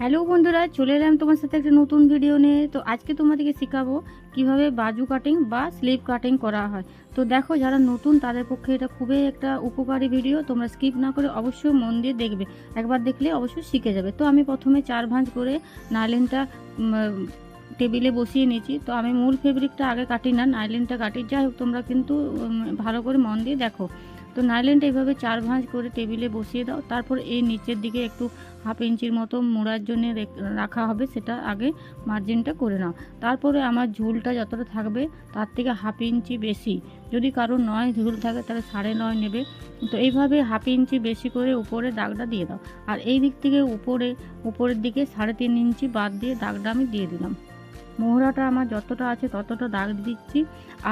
Hello বন্ধুরা, চলে এলাম তোমার সাথে একটা নতুন ভিডিও নিয়ে। তো আজকে তোমাদেরকে শেখাবো কীভাবে বাজু কাটিং বা স্লিপ কাটিং করা হয়। তো দেখো, যারা নতুন, তাদের পক্ষে এটা খুবই একটা উপকারী ভিডিও তোমরা স্কিপ না করে অবশ্যই মন দিয়ে দেখবে। একবার দেখলে অবশ্যই শিখে যাবে। তো আমি প্রথমে চার ভাঁজ করে নাইলেনটা টেবিলে বসিয়ে নিয়েছি। তো আমি মূল ফেব্রিকটা আগে কাটি না, নাইলেনটা কাটি। যাই হোক, তোমরা কিন্তু ভালো করে মন দিয়ে দেখো। তো নাইলেনটা এইভাবে চার ভাঁজ করে টেবিলে বসিয়ে দাও, তারপর এই নিচের দিকে একটু হাফ ইঞ্চির মতো মোড়ার জন্য রাখা হবে সেটা আগে মার্জিনটা করে নাও। তারপরে আমার ঝুলটা যতটা থাকবে তার থেকে হাফ ইঞ্চি বেশি। যদি কারও নয় ঝুল থাকে তাহলে সাড়ে নয় নেবে। তো এইভাবে হাফ ইঞ্চি বেশি করে উপরে দাগটা দিয়ে দাও। আর এই দিক থেকে উপরে, উপরের দিকে সাড়ে তিন ইঞ্চি বাদ দিয়ে দাগটা আমি দিয়ে দিলাম। মোহরাটা আমার যতটা আছে ততটা দাগ দিচ্ছি,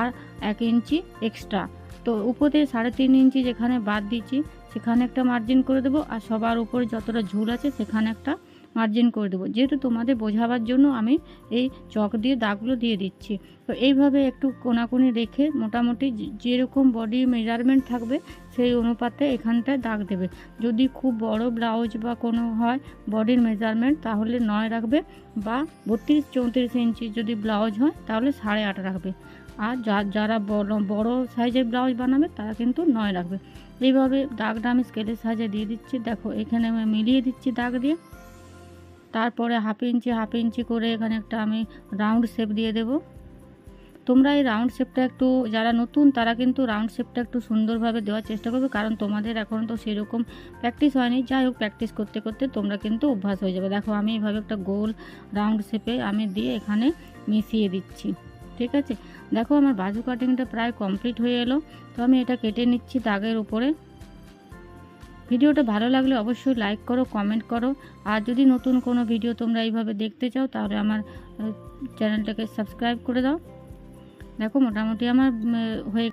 আর এক ইঞ্চি এক্সট্রা তো উপরে সাড়ে তিন ইঞ্চি যেখানে বাদ দিচ্ছি, সেখানে একটা মার্জিন করে দেবো আর সবার উপরে যতটা ঝুল আছে সেখানে একটা মার্জিন করে দেবো। যেহেতু তোমাদের বোঝাবার জন্য আমি এই চক দিয়ে দাগগুলো দিয়ে দিচ্ছি। তো এইভাবে একটু কোনাকুনি রেখে মোটামুটি যেরকম বডি মেজারমেন্ট থাকবে, সেই অনুপাতে এখানটায় দাগ দেবে। যদি খুব বড় ব্লাউজ বা কোনো হয় বডির মেজারমেন্ট তাহলে নয় রাখবে বা বত্রিশ চৌত্রিশ ইঞ্চি যদি ব্লাউজ হয়, তাহলে সাড়ে আট রাখবে। আর যারা বড় বড় সাইজের ব্লাউজ বানাবে, তারা কিন্তু নয় রাখবে। এইভাবে দাগটা আমি স্কেলের সাহায্যে দিয়ে দিচ্ছি। দেখো, এখানে আমি মিলিয়ে দিচ্ছি দাগ দিয়ে। তারপরে হাফ ইঞ্চি হাফ ইঞ্চি করে এখানে একটা আমি রাউন্ড শেপ দিয়ে দেব। তোমরা এই রাউন্ড শেপটা একটু, যারা নতুন, তারা কিন্তু রাউন্ড শেপটা একটু সুন্দরভাবে দেওয়ার চেষ্টা করবে, কারণ তোমাদের এখন তো সেরকম প্র্যাকটিস হয়নি। যাই হোক, প্র্যাকটিস করতে করতে তোমরা কিন্তু অভ্যাস হয়ে যাবে। দেখো, আমি এইভাবে একটা গোল রাউন্ড শেপে আমি দিয়ে এখানে মিশিয়ে দিচ্ছি। ঠিক আছে? দেখো, আমার বাজু কাটিংটা প্রায় কমপ্লিট হয়ে এলো। তো আমি এটা কেটে নিচ্ছি দাগের উপরে। ভিডিওটা ভালো লাগলে অবশ্যই লাইক করো কমেন্ট করো। আর যদি নতুন কোনো ভিডিও তোমরা এইভাবে দেখতে চাও, তাহলে আমার চ্যানেলটাকে সাবস্ক্রাইব করে দাও। দেখো, মোটামুটি আমার হয়ে